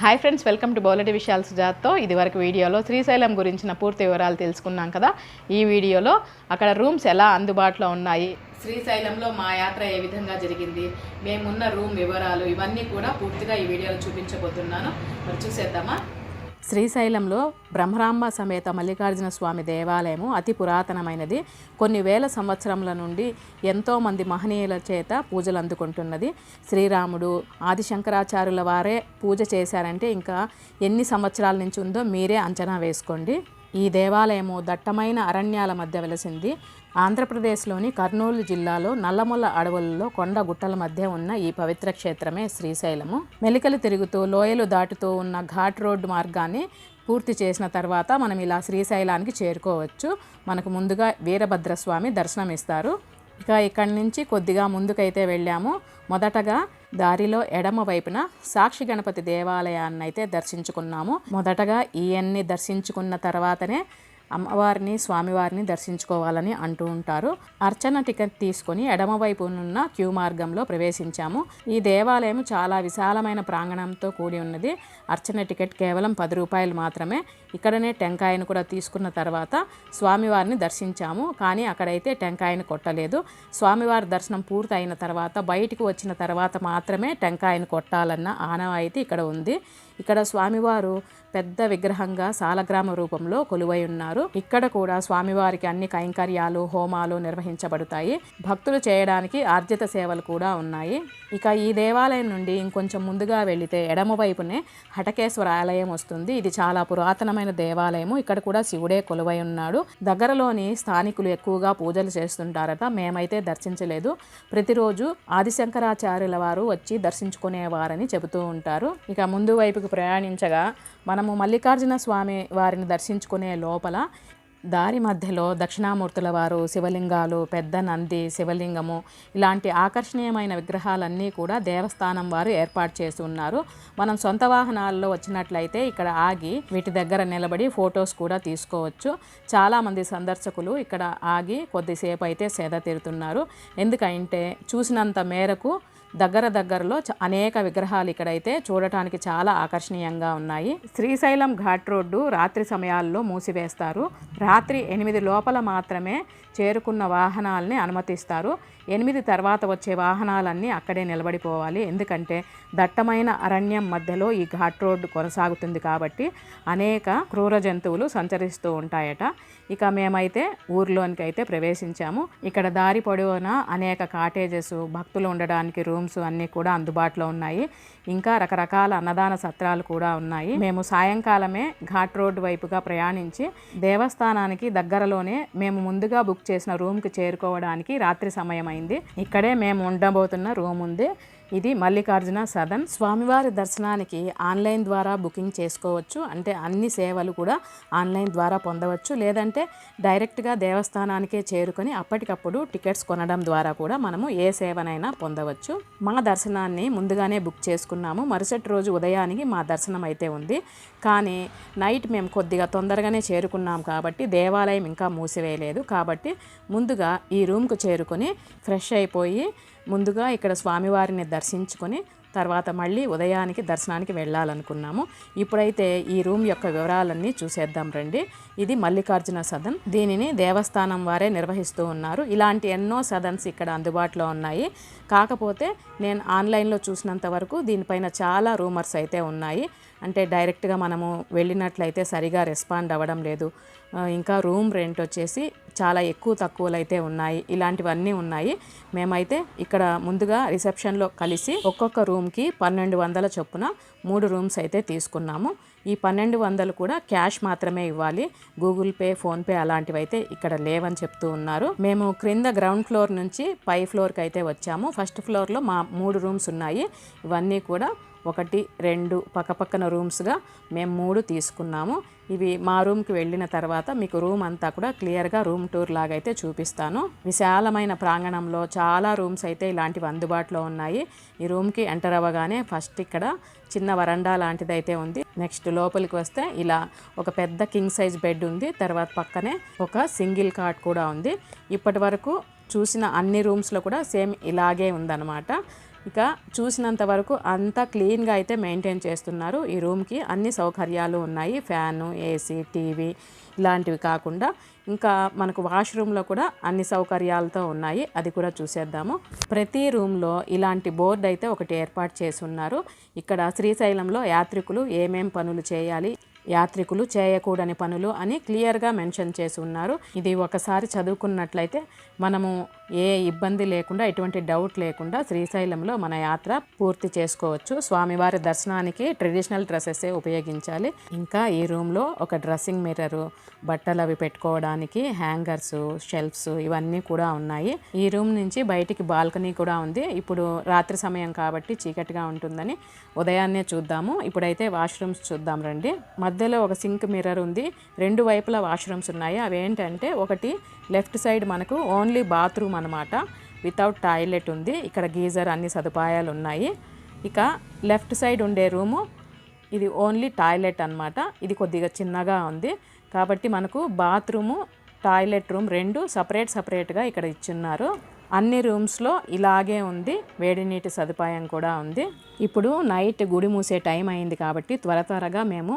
Hi friends welcome to బౌలటి విషయాల సుజాత్తో. ఇదివరకు వీడియోలో శ్రీశైలం గురించిన పూర్తి వివరాలు తెలుసుకున్నాం కదా. ఈ వీడియోలో అక్కడ రూమ్స్ ఎలా అందుబాటులో ఉన్నాయి? శ్రీశైలంలో మా యాత్ర ఏ విధంగా జరిగింది? మేమున్న రూమ్ వివరాలు ఇవన్నీ కూడా పూర్తిగా ఈ వీడియోలో చూపించబోతున్నాను. మరి చూసేద్దామా? శ్రీశైలంలో బ్రహ్మరాంబ సమేత మల్లికార్జున స్వామి దేవాలయము అతి పురాతనమైనది. కొన్ని వేల సంవత్సరముల నుండి ఎంతోమంది మహనీయుల చేత పూజలు అందుకుంటున్నది. శ్రీరాముడు ఆదిశంకరాచార్యుల వారే పూజ చేశారంటే ఇంకా ఎన్ని సంవత్సరాల నుంచి ఉందో మీరే అంచనా వేసుకోండి. ఈ దేవాలయము దట్టమైన అరణ్యాల మధ్య వెలసింది. ఆంధ్రప్రదేశ్లోని కర్నూలు జిల్లాలో నల్లమొల్ల అడవులలో కొండ గుట్టల మధ్య ఉన్న ఈ పవిత్ర క్షేత్రమే శ్రీశైలము. మెలికలు తిరుగుతూ లోయలు దాటుతూ ఉన్న ఘాట్ రోడ్డు మార్గాన్ని పూర్తి చేసిన తర్వాత మనం ఇలా శ్రీశైలానికి చేరుకోవచ్చు. మనకు ముందుగా వీరభద్రస్వామి దర్శనమిస్తారు. ఇక ఇక్కడి నుంచి కొద్దిగా ముందుకైతే వెళ్ళాము. మొదటగా దారిలో ఎడమ వైపున సాక్షి గణపతి దేవాలయాన్ని అయితే దర్శించుకున్నాము. మొదటగా ఈయన్ని దర్శించుకున్న తర్వాతనే అమ్మవారిని స్వామివారిని దర్శించుకోవాలని అంటూ ఉంటారు. అర్చన టికెట్ తీసుకొని ఎడమవైపు ఉన్న క్యూ మార్గంలో ప్రవేశించాము. ఈ దేవాలయం చాలా విశాలమైన ప్రాంగణంతో కూడి ఉన్నది. అర్చన టికెట్ కేవలం పది రూపాయలు మాత్రమే. ఇక్కడనే టెంకాయను కూడా తీసుకున్న తర్వాత స్వామివారిని దర్శించాము. కానీ అక్కడైతే టెంకాయను కొట్టలేదు. స్వామివారి దర్శనం పూర్తి అయిన తర్వాత బయటికి వచ్చిన తర్వాత మాత్రమే టెంకాయను కొట్టాలన్న ఆనవాయితీ ఇక్కడ ఉంది. ఇక్కడ స్వామివారు పెద్ద విగ్రహంగా సాలగ్రామ రూపంలో కొలువై ఉన్నారు. ఇక్కడ కూడా స్వామివారికి అన్ని కైంకర్యాలు హోమాలు నిర్వహించబడతాయి. భక్తులు చేయడానికి ఆర్జిత సేవలు కూడా ఉన్నాయి. ఇక ఈ దేవాలయం నుండి ఇంకొంచెం ముందుగా వెళితే ఎడమ వైపునే హటకేశ్వర ఆలయం వస్తుంది. ఇది చాలా పురాతనమైన దేవాలయము. ఇక్కడ కూడా శివుడే కొలువై ఉన్నాడు. దగ్గరలోని స్థానికులు ఎక్కువగా పూజలు చేస్తుంటారట. మేమైతే దర్శించలేదు. ప్రతిరోజు ఆదిశంకరాచార్యుల వారు వచ్చి దర్శించుకునేవారని చెబుతూ ఉంటారు. ఇక ముందు వైపుకు ప్రయాణించగా మనము మల్లికార్జున స్వామి వారిని దర్శించుకునే లోపల దారి మధ్యలో దక్షిణామూర్తుల వారు శివలింగాలు పెద్ద నంది శివలింగము ఇలాంటి ఆకర్షణీయమైన విగ్రహాలన్నీ కూడా దేవస్థానం వారు ఏర్పాటు చేసి ఉన్నారు. మనం సొంత వాహనాల్లో వచ్చినట్లయితే ఇక్కడ ఆగి వీటి దగ్గర నిలబడి ఫొటోస్ కూడా తీసుకోవచ్చు. చాలామంది సందర్శకులు ఇక్కడ ఆగి కొద్దిసేపు అయితే సేద తీరుతున్నారు. ఎందుకంటే చూసినంత మేరకు దగ్గర దగ్గరలో చ- అనేక విగ్రహాలు ఇక్కడైతే చూడటానికి చాలా ఆకర్షణీయంగా ఉన్నాయి. శ్రీశైలం ఘాట్ రోడ్డు రాత్రి సమయాల్లో మూసివేస్తారు. రాత్రి ఎనిమిది లోపల మాత్రమే చేరుకున్న వాహనాలని అనుమతిస్తారు. ఎనిమిది తర్వాత వచ్చే వాహనాలన్నీ అక్కడే నిలబడిపోవాలి. ఎందుకంటే దట్టమైన అరణ్యం మధ్యలో ఈ ఘాట్ రోడ్డు కొనసాగుతుంది కాబట్టి అనేక క్రూర జంతువులు సంచరిస్తూ ఉంటాయట. ఇక మేమైతే ఊర్లోనికి అయితే ప్రవేశించాము. ఇక్కడ దారి పొడవునా అనేక కాటేజెస్ భక్తులు ఉండడానికి రూమ్స్ అన్నీ కూడా అందుబాటులో ఉన్నాయి. ఇంకా రకరకాల అన్నదాన సత్రాలు కూడా ఉన్నాయి. మేము సాయంకాలమే ఘాట్ రోడ్డు వైపుగా ప్రయాణించి దేవస్థానానికి దగ్గరలోనే మేము ముందుగా బుక్ చేసిన రూమ్కి చేరుకోవడానికి రాత్రి సమయం అయింది ఇక్కడే మేము ఉండబోతున్న రూమ్ ఉంది ఇది మల్లికార్జున సదన్. స్వామివారి దర్శనానికి ఆన్లైన్ ద్వారా బుకింగ్ చేసుకోవచ్చు. అంటే అన్ని సేవలు కూడా ఆన్లైన్ ద్వారా పొందవచ్చు. లేదంటే డైరెక్ట్గా దేవస్థానానికే చేరుకొని అప్పటికప్పుడు టికెట్స్ కొనడం ద్వారా కూడా మనము ఏ సేవనైనా పొందవచ్చు. మా దర్శనాన్ని ముందుగానే బుక్ చేసుకున్నాము. మరుసటి రోజు ఉదయానికి మా దర్శనం అయితే ఉంది. కానీ నైట్ మేము కొద్దిగా తొందరగానే చేరుకున్నాం కాబట్టి దేవాలయం ఇంకా మూసివేయలేదు. కాబట్టి ముందుగా ఈ రూమ్కు చేరుకొని ఫ్రెష్ అయిపోయి ముందుగా ఇక్కడ స్వామివారిని దర్శించుకొని తర్వాత మళ్ళీ ఉదయానికి దర్శనానికి వెళ్ళాలనుకున్నాము. ఇప్పుడైతే ఈ రూమ్ యొక్క వివరాలన్నీ చూసేద్దాం రండి. ఇది మల్లికార్జున సదన్. దీనిని దేవస్థానం వారే నిర్వహిస్తూ ఉన్నారు. ఇలాంటి ఎన్నో సదన్స్ ఇక్కడ అందుబాటులో ఉన్నాయి. కాకపోతే నేను ఆన్లైన్లో చూసినంత వరకు దీనిపైన చాలా రూమర్స్ అయితే ఉన్నాయి. అంటే డైరెక్ట్గా మనము వెళ్ళినట్లయితే సరిగా రెస్పాండ్ అవ్వడం లేదు. ఇంకా రూమ్ రెంట్ వచ్చేసి చాలా ఎక్కువ తక్కువలు అయితే ఉన్నాయి. ఇలాంటివన్నీ ఉన్నాయి. మేమైతే ఇక్కడ ముందుగా రిసెప్షన్లో కలిసి ఒక్కొక్క రూమ్కి పన్నెండు వందల చొప్పున మూడు రూమ్స్ అయితే తీసుకున్నాము. ఈ పన్నెండు వందలు కూడా క్యాష్ మాత్రమే ఇవ్వాలి. గూగుల్ పే ఫోన్పే అలాంటివి అయితే ఇక్కడ లేవని చెప్తూ ఉన్నారు. మేము క్రింద గ్రౌండ్ ఫ్లోర్ నుంచి పై ఫ్లోర్కి అయితే వచ్చాము. ఫస్ట్ ఫ్లోర్లో మా మూడు రూమ్స్ ఉన్నాయి. ఇవన్నీ కూడా ఒకటి రెండు పక్కపక్కన రూమ్స్గా మేము మూడు తీసుకున్నాము. ఇవి మా రూమ్కి వెళ్ళిన తర్వాత మీకు రూమ్ అంతా కూడా క్లియర్గా రూమ్ టూర్ లాగా అయితే చూపిస్తాను. విశాలమైన ప్రాంగణంలో చాలా రూమ్స్ అయితే ఇలాంటివి అందుబాటులో ఉన్నాయి. ఈ రూమ్కి ఎంటర్ అవ్వగానే ఫస్ట్ ఇక్కడ చిన్న వరండా లాంటిదైతే ఉంది. నెక్స్ట్ లోపలికి వస్తే ఇలా ఒక పెద్ద కింగ్ సైజ్ బెడ్ ఉంది. తర్వాత పక్కనే ఒక సింగిల్ కాట్ కూడా ఉంది. ఇప్పటి వరకు చూసిన అన్ని రూమ్స్లో కూడా సేమ్ ఇలాగే ఉందన్నమాట. ఇక చూసినంత వరకు అంతా క్లీన్గా అయితే మెయింటైన్ చేస్తున్నారు. ఈ రూమ్కి అన్ని సౌకర్యాలు ఉన్నాయి. ఫ్యాను ఏసీ టీవీ ఇలాంటివి కాకుండా ఇంకా మనకు వాష్రూమ్లో కూడా అన్ని సౌకర్యాలతో ఉన్నాయి. అది కూడా చూసేద్దాము. ప్రతి రూమ్లో ఇలాంటి బోర్డు అయితే ఒకటి ఏర్పాటు చేసి ఉన్నారు. ఇక్కడ శ్రీశైలంలో యాత్రికులు ఏమేం పనులు చేయాలి యాత్రికులు చేయకూడని పనులు అని క్లియర్గా మెన్షన్ చేసి ఉన్నారు. ఇది ఒకసారి చదువుకున్నట్లయితే మనము ఏ ఇబ్బంది లేకుండా ఎటువంటి డౌట్ లేకుండా శ్రీశైలంలో మన యాత్ర పూర్తి చేసుకోవచ్చు. స్వామివారి దర్శనానికి ట్రెడిషనల్ డ్రెస్సెసే ఉపయోగించాలి. ఇంకా ఈ రూమ్లో ఒక డ్రెస్సింగ్ మిర్రరు బట్టలు అవి పెట్టుకోవడానికి హ్యాంగర్స్ షెల్ఫ్స్ ఇవన్నీ కూడా ఉన్నాయి. ఈ రూమ్ నుంచి బయటికి బాల్కనీ కూడా ఉంది. ఇప్పుడు రాత్రి సమయం కాబట్టి చీకటిగా ఉంటుందని ఉదయాన్నే చూద్దాము. ఇప్పుడైతే వాష్రూమ్స్ చూద్దాం రండి. మధ్యలో ఒక సింక్ మిర్రర్ ఉంది. రెండు వైపులా వాష్రూమ్స్ ఉన్నాయి. అవి ఏంటంటే ఒకటి లెఫ్ట్ సైడ్ మనకు ఓన్లీ బాత్రూమ్ అనమాట వితౌట్ టాయిలెట్ ఉంది. ఇక్కడ గీజర్ అన్ని సదుపాయాలు ఉన్నాయి. ఇక లెఫ్ట్ సైడ్ ఉండే రూము. ఇది ఓన్లీ టాయిలెట్ అన్నమాట. ఇది కొద్దిగా చిన్నగా ఉంది. కాబట్టి మనకు బాత్రూము టాయిలెట్ రూమ్ రెండు సపరేట్ సపరేట్గా ఇక్కడ ఇచ్చున్నారు. అన్ని రూమ్స్లో ఇలాగే ఉంది. వేడి నీటి సదుపాయం కూడా ఉంది. ఇప్పుడు నైట్ గుడి మూసే టైం అయింది కాబట్టి త్వర త్వరగా మేము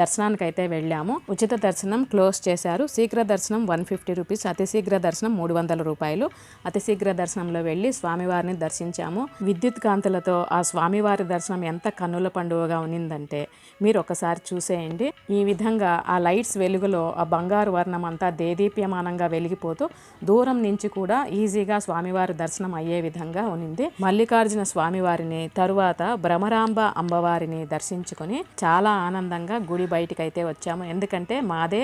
దర్శనానికి అయితే వెళ్ళాము. ఉచిత దర్శనం క్లోజ్ చేశారు. శీఘ్ర దర్శనం వన్ ఫిఫ్టీ రూపీస్ అతి శీఘ్ర దర్శనం మూడు వందల రూపాయలు. అతి శీఘ్ర దర్శనంలో వెళ్ళి స్వామివారిని దర్శించాము. విద్యుత్ కాంతులతో ఆ స్వామివారి దర్శనం ఎంత కన్నుల పండుగగా ఉన్నిందంటే మీరు ఒకసారి చూసేయండి. ఈ విధంగా ఆ లైట్స్ వెలుగులో ఆ బంగారు వర్ణం అంతా దేదీప్యమానంగా వెలిగిపోతూ దూరం నుంచి కూడా ఈజీగా స్వామివారి దర్శనం అయ్యే విధంగా ఉన్నింది. మల్లికార్జున స్వామివారిని తరువాత భ్రమరాంబ అమ్మవారిని దర్శించుకొని చాలా ఆనందంగా గుడి బయటికి అయితే వచ్చాము. ఎందుకంటే మాదే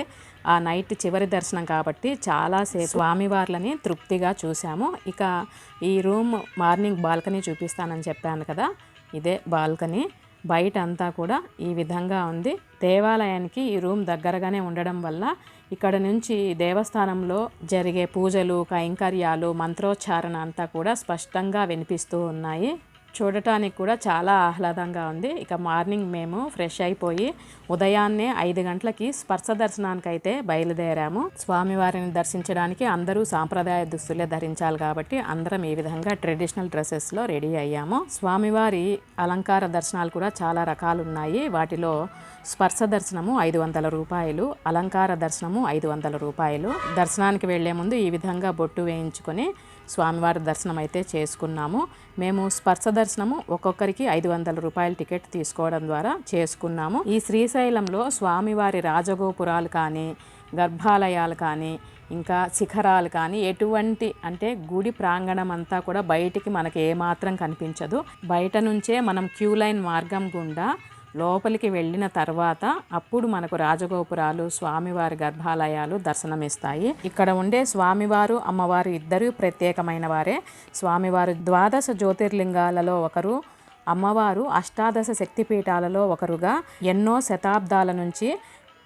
ఆ నైట్ చివరి దర్శనం కాబట్టి చాలాసేపు స్వామివార్లని తృప్తిగా చూసాము ఇక ఈ రూమ్ మార్నింగ్ బాల్కనీ చూపిస్తానని చెప్పాను కదా ఇదే బాల్కనీ. బయట అంతా కూడా ఈ విధంగా ఉంది. దేవాలయానికి ఈ రూమ్ దగ్గరగానే ఉండడం వల్ల ఇక్కడ నుంచి దేవస్థానంలో జరిగే పూజలు కైంకర్యాలు మంత్రోచ్చారణ అంతా కూడా స్పష్టంగా వినిపిస్తూ ఉన్నాయి. చూడటానికి కూడా చాలా ఆహ్లాదంగా ఉంది. ఇక మార్నింగ్ మేము ఫ్రెష్ అయిపోయి ఉదయాన్నే ఐదు గంటలకి స్పర్శ దర్శనానికి అయితే బయలుదేరాము. స్వామివారిని దర్శించడానికి అందరూ సాంప్రదాయ దుస్తులే ధరించాలి కాబట్టి అందరం ఈ విధంగా ట్రెడిషనల్ డ్రెస్సెస్లో రెడీ అయ్యాము. స్వామివారి అలంకార దర్శనాలు కూడా చాలా రకాలు ఉన్నాయి వాటిలో స్పర్శ దర్శనము ఐదు వందల రూపాయలు అలంకార దర్శనము ఐదు వందల రూపాయలు. దర్శనానికి వెళ్ళే ముందు ఈ విధంగా బొట్టు వేయించుకొని స్వామివారి దర్శనం అయితే చేసుకున్నాము. మేము స్పర్శ దర్శనము ఒక్కొక్కరికి ఐదు వందల రూపాయల టికెట్ తీసుకోవడం ద్వారా చేసుకున్నాము. ఈ శ్రీశైలంలో స్వామివారి రాజగోపురాలు కానీ గర్భాలయాలు కానీ ఇంకా శిఖరాలు కానీ ఎటువంటి అంటే గుడి ప్రాంగణం అంతా కూడా బయటికి మనకి ఏమాత్రం కనిపించదు. బయట నుంచే మనం క్యూ లైన్ మార్గం గుండా లోపలికి వెళ్ళిన తర్వాత అప్పుడు మనకు రాజగోపురాలు స్వామివారి గర్భాలయాలు దర్శనమిస్తాయి. ఇక్కడ ఉండే స్వామివారు అమ్మవారు ఇద్దరు ప్రత్యేకమైన వారే. స్వామివారు ద్వాదశ జ్యోతిర్లింగాలలో ఒకరు అమ్మవారు అష్టాదశ శక్తిపీఠాలలో ఒకరుగా ఎన్నో శతాబ్దాల నుంచి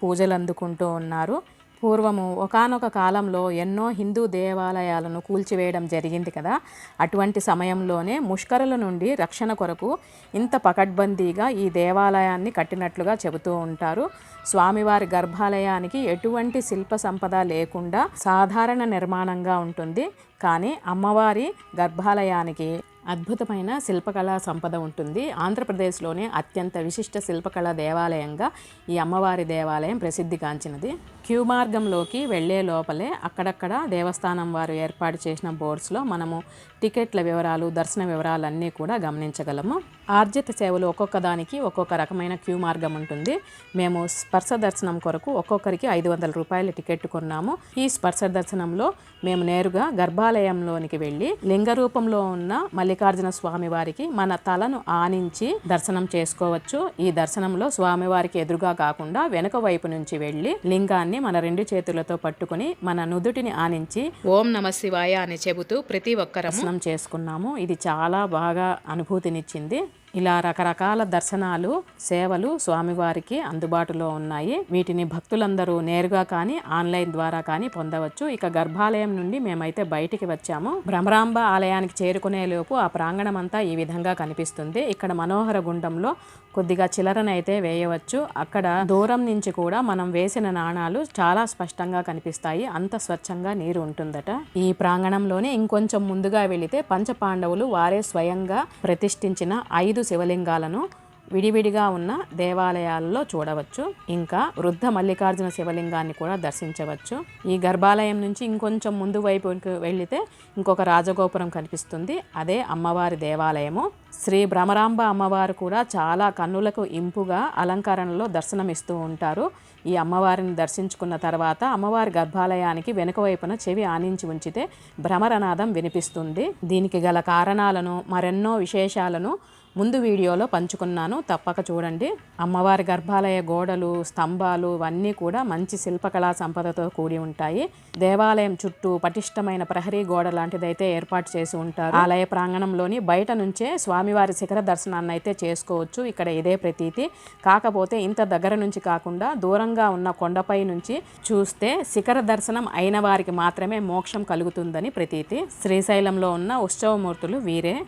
పూజలు అందుకుంటూ ఉన్నారు. పూర్వము ఒకానొక కాలంలో ఎన్నో హిందూ దేవాలయాలను కూల్చివేయడం జరిగింది కదా. అటువంటి సమయంలోనే ముష్కరుల నుండి రక్షణ కొరకు ఇంత పకడ్బందీగా ఈ దేవాలయాన్ని కట్టినట్లుగా చెబుతూ ఉంటారు. స్వామివారి గర్భాలయానికి ఎటువంటి శిల్ప సంపద లేకుండా సాధారణ నిర్మాణంగా ఉంటుంది. కానీ అమ్మవారి గర్భాలయానికి అద్భుతమైన శిల్పకళా సంపద ఉంటుంది. ఆంధ్రప్రదేశ్లోనే అత్యంత విశిష్ట శిల్పకళా దేవాలయంగా ఈ అమ్మవారి దేవాలయం ప్రసిద్ధిగాంచినది. క్యూ మార్గంలోకి వెళ్ళే లోపలే అక్కడక్కడ దేవస్థానం వారు ఏర్పాటు చేసిన బోర్డ్స్లో మనము టికెట్ల వివరాలు దర్శన వివరాలన్నీ కూడా గమనించగలము. ఆర్జిత సేవలు ఒక్కొక్క దానికి ఒక్కొక్క రకమైన క్యూ మార్గం ఉంటుంది. మేము స్పర్శ దర్శనం కొరకు ఒక్కొక్కరికి ఐదు వందల రూపాయల టికెట్ కొన్నాము. ఈ స్పర్శ దర్శనంలో మేము నేరుగా గర్భాలయంలోనికి వెళ్ళి లింగ రూపంలో ఉన్న మల్లికార్జున స్వామి వారికి మన తలను ఆనించి దర్శనం చేసుకోవచ్చు. ఈ దర్శనంలో స్వామివారికి ఎదురుగా కాకుండా వెనుక వైపు నుంచి వెళ్ళి లింగాన్ని మన రెండు చేతులతో పట్టుకొని మన నుదుటిని ఆనించి ఓం నమ శివాయ అని చెబుతూ ప్రతి ఒక్కరము దర్శనం చేసుకున్నాము. ఇది చాలా బాగా అనుభూతినిచ్చింది. ఇలా రకరకాల దర్శనాలు సేవలు స్వామివారికి అందుబాటులో ఉన్నాయి. వీటిని భక్తులందరూ నేరుగా కానీ ఆన్లైన్ ద్వారా కానీ పొందవచ్చు. ఇక గర్భాలయం నుండి మేమైతే బయటికి వచ్చాము. భ్రమరాంబ ఆలయానికి చేరుకునే లోపు ఆ ప్రాంగణం అంతా ఈ విధంగా కనిపిస్తుంది. ఇక్కడ మనోహర గుండంలో కొద్దిగా చిల్లరనైతే వేయవచ్చు. అక్కడ దూరం నుంచి కూడా మనం వేసిన నాణాలు చాలా స్పష్టంగా కనిపిస్తాయి. అంత స్వచ్ఛంగా నీరు ఉంటుందట. ఈ ప్రాంగణంలోనే ఇంకొంచెం ముందుగా వెళితే పంచపాండవులు వారే స్వయంగా ప్రతిష్ఠించిన ఐదు శివలింగాలను విడివిడిగా ఉన్న దేవాలయాల్లో చూడవచ్చు. ఇంకా వృద్ధ మల్లికార్జున శివలింగాన్ని కూడా దర్శించవచ్చు. ఈ గర్భాలయం నుంచి ఇంకొంచెం ముందు వైపుకి వెళ్ళితే ఇంకొక రాజగోపురం కనిపిస్తుంది. అదే అమ్మవారి దేవాలయము. శ్రీ భ్రమరాంబ అమ్మవారు కూడా చాలా కన్నులకు ఇంపుగా అలంకరణలో దర్శనమిస్తూ ఉంటారు. ఈ అమ్మవారిని దర్శించుకున్న తర్వాత అమ్మవారి గర్భాలయానికి వెనుక వైపున చెవి ఆనించి ఉంచితే భ్రమరనాదం వినిపిస్తుంది. దీనికి గల కారణాలను మరెన్నో విశేషాలను ముందు వీడియోలో పంచుకున్నాను. తప్పక చూడండి. అమ్మవారి గర్భాలయ గోడలు స్తంభాలు ఇవన్నీ కూడా మంచి శిల్పకళా సంపదతో కూడి ఉంటాయి. దేవాలయం చుట్టూ పటిష్టమైన ప్రహరీ గోడ లాంటిదైతే ఏర్పాటు చేసి ఉంటారు. ఆలయ ప్రాంగణంలోని బయట నుంచే స్వామివారి శిఖర దర్శనాన్ని అయితే చేసుకోవచ్చు. ఇక్కడ ఇదే ప్రతీతి. కాకపోతే ఇంత దగ్గర నుంచి కాకుండా దూరంగా ఉన్న కొండపై నుంచి చూస్తే శిఖర దర్శనం అయిన వారికి మాత్రమే మోక్షం కలుగుతుందని ప్రతీతి. శ్రీశైలంలో ఉన్న ఉత్సవమూర్తులు వీరే.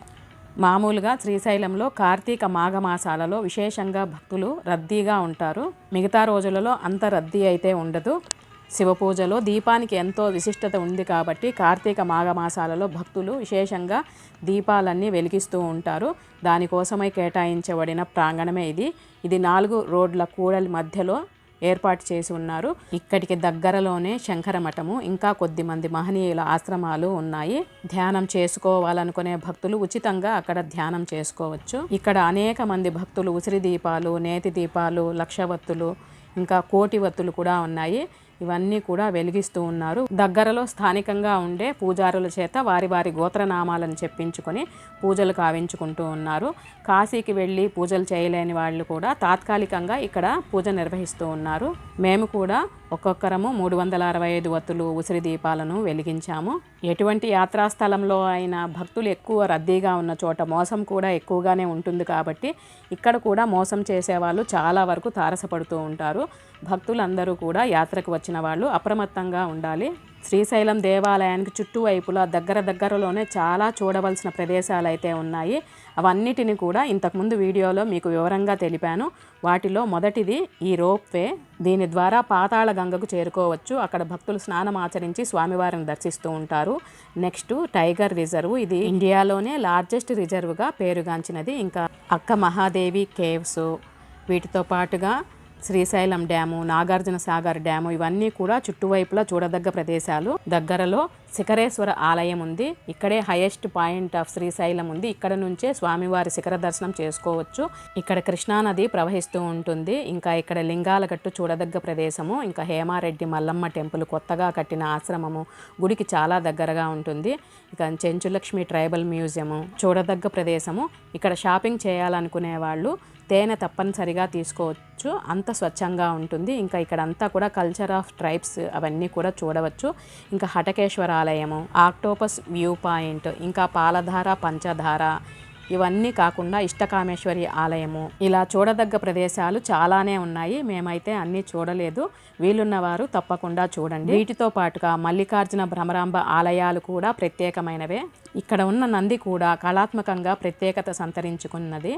మామూలుగా శ్రీశైలంలో కార్తీక మాఘమాసాలలో విశేషంగా భక్తులు రద్దీగా ఉంటారు. మిగతా రోజులలో అంత రద్దీ అయితే ఉండదు. శివ పూజలో దీపానికి ఎంతో విశిష్టత ఉంది కాబట్టి కార్తీక మాఘమాసాలలో భక్తులు విశేషంగా దీపాలన్నీ వెలిగిస్తూ ఉంటారు. దానికోసమై కేటాయించబడిన ప్రాంగణమే ఇది. ఇది నాలుగు రోడ్ల కూడలి మధ్యలో ఏర్పాటు చేసి ఉన్నారు. ఇక్కడికి దగ్గరలోనే శంకర మఠము ఇంకా కొద్ది మంది మహనీయుల ఆశ్రమాలు ఉన్నాయి. ధ్యానం చేసుకోవాలనుకునే భక్తులు ఉచితంగా అక్కడ ధ్యానం చేసుకోవచ్చు. ఇక్కడ అనేక మంది భక్తులు ఉసిరి దీపాలు నేతి దీపాలు లక్షవత్తులు ఇంకా కోటి వత్తులు కూడా ఉన్నాయి. ఇవన్నీ కూడా వెలిగిస్తూ ఉన్నారు. దగ్గరలో స్థానికంగా ఉండే పూజారుల చేత వారి వారి గోత్రనామాలను చెప్పించుకొని పూజలు కావించుకుంటూ ఉన్నారు. కాశీకి వెళ్ళి పూజలు చేయలేని వాళ్ళు కూడా తాత్కాలికంగా ఇక్కడ పూజ నిర్వహిస్తూ ఉన్నారు. మేము కూడా ఒక్కొక్కరము మూడు వందల అరవై ఐదు వత్తులు ఉసిరి దీపాలను వెలిగించాము. ఎటువంటి యాత్రా స్థలంలో అయినా భక్తులు ఎక్కువ రద్దీగా ఉన్న చోట మోసం కూడా ఎక్కువగానే ఉంటుంది కాబట్టి ఇక్కడ కూడా మోసం చేసేవాళ్ళు చాలా వరకు తారసపడుతూ ఉంటారు. భక్తులందరూ కూడా యాత్రకు వచ్చిన వాళ్ళు అప్రమత్తంగా ఉండాలి. శ్రీశైలం దేవాలయానికి చుట్టువైపులా దగ్గర దగ్గరలోనే చాలా చూడవలసిన ప్రదేశాలు అయితే ఉన్నాయి. అవన్నిటిని కూడా ఇంతకుముందు వీడియోలో మీకు వివరంగా తెలిపాను. వాటిలో మొదటిది ఈ రోప్వే. దీని ద్వారా పాతాళ గంగకు చేరుకోవచ్చు. అక్కడ భక్తులు స్నానం ఆచరించి స్వామివారిని దర్శిస్తూ ఉంటారు. Next tiger reserve. ఇది ఇండియాలోనే లార్జెస్ట్ రిజర్వ్గా పేరుగాంచినది. ఇంకా అక్క మహాదేవి కేవ్స్ వీటితో పాటుగా శ్రీశైలం డ్యాము నాగార్జున సాగర్ డ్యాము ఇవన్నీ కూడా చుట్టువైపులా చూడదగ్గ ప్రదేశాలు. దగ్గరలో శిఖరేశ్వర ఆలయం ఉంది. ఇక్కడే హైయెస్ట్ పాయింట్ ఆఫ్ శ్రీశైలం ఉంది. ఇక్కడ నుంచే స్వామివారి శిఖర దర్శనం చేసుకోవచ్చు. ఇక్కడ కృష్ణానది ప్రవహిస్తూ ఉంటుంది. ఇంకా ఇక్కడ లింగాలగట్టు చూడదగ్గ ప్రదేశము. ఇంకా హేమారెడ్డి మల్లమ్మ టెంపుల్ కొత్తగా కట్టిన ఆశ్రమము గుడికి చాలా దగ్గరగా ఉంటుంది. ఇక చెంచులక్ష్మి ట్రైబల్ మ్యూజియము చూడదగ్గ ప్రదేశము. ఇక్కడ షాపింగ్ చేయాలనుకునే వాళ్ళు తేనె తప్పనిసరిగా తీసుకోవచ్చు. అంత స్వచ్ఛంగా ఉంటుంది. ఇంకా ఇక్కడ అంతా కూడా కల్చర్ ఆఫ్ ట్రైబ్స్ అవన్నీ కూడా చూడవచ్చు. ఇంకా హటకేశ్వర ఆలయము ఆక్టోపస్ వ్యూ పాయింట్ ఇంకా పాలధార పంచధార ఇవన్నీ కాకుండా ఇష్టకామేశ్వరి ఆలయము. ఇలా చూడదగ్గ ప్రదేశాలు చాలానే ఉన్నాయి. మేమైతే అన్నీ చూడలేదు. వీలున్నవారు తప్పకుండా చూడండి. వీటితో పాటుగా మల్లికార్జున భ్రమరాంబ ఆలయాలు కూడా ప్రత్యేకమైనవే. ఇక్కడ ఉన్న నంది కూడా కళాత్మకంగా ప్రత్యేకత సంతరించుకున్నది.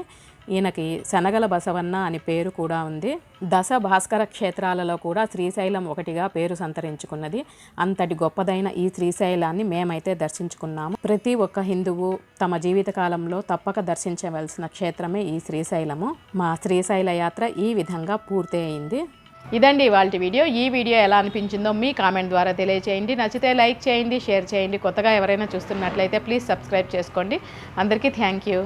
ఈయనకి శనగల బసవన్న అని పేరు కూడా ఉంది. దశ భాస్కర క్షేత్రాలలో కూడా శ్రీశైలం ఒకటిగా పేరు సంతరించుకున్నది. అంతటి గొప్పదైన ఈ శ్రీశైలాన్ని మేమైతే దర్శించుకున్నాము. ప్రతి ఒక్క హిందువు తమ జీవితకాలంలో తప్పక దర్శించవలసిన క్షేత్రమే ఈ శ్రీశైలము. మా శ్రీశైల యాత్ర ఈ విధంగా పూర్తి అయింది ఇదండి వాళ్ళ వీడియో. ఈ వీడియో ఎలా అనిపించిందో మీ కామెంట్ ద్వారా తెలియచేయండి. నచ్చితే లైక్ చేయండి షేర్ చేయండి. కొత్తగా ఎవరైనా చూస్తున్నట్లయితే ప్లీజ్ సబ్స్క్రైబ్ చేసుకోండి. అందరికీ థ్యాంక్ యూ.